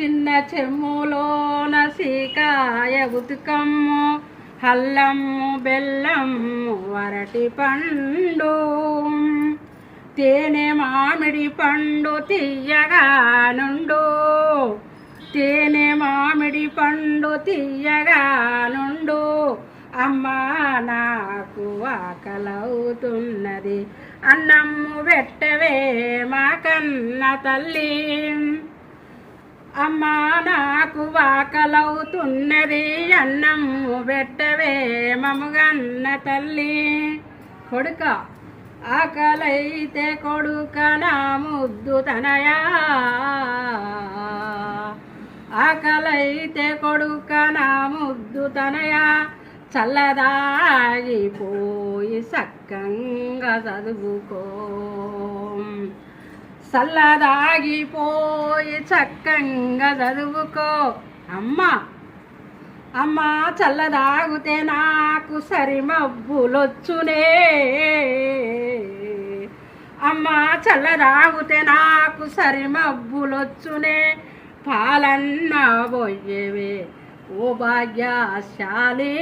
చిన్న చెమ్ములోన సీకాయ ఉతుకమ్ము హల్లమ్ము బెల్లమ్ము వరటి పండు. తేనె మామిడి పండు తీయగా నుండు. తేనె మామిడి పండు తీయగా నుండు. అమ్మా నాకు ఆకలవుతున్నది. అన్నమ్ము పెట్టవే మా కన్న తల్లి. అమ్మా నాకు వాకలవుతున్నది అన్నమ్ము పెట్టవే మముగన్న తల్లి. కొడుక ఆకలైతే కొడుక నా ముద్దు తనయా. ఆకలైతే కొడుక నా ముద్దు తనయా. చల్లదాగిపోయి సక్కంగా చదువుకో. చల్లదాగిపోయి చక్కంగా చదువుకో. అమ్మా అమ్మా చల్లదాగుతే నాకు సరి మబ్బులొచ్చునే అమ్మా చల్లదాగుతే నాకు సరి మబ్బులొచ్చునే పాలన్న పోయేవే ఓ భాగ్యశాలి.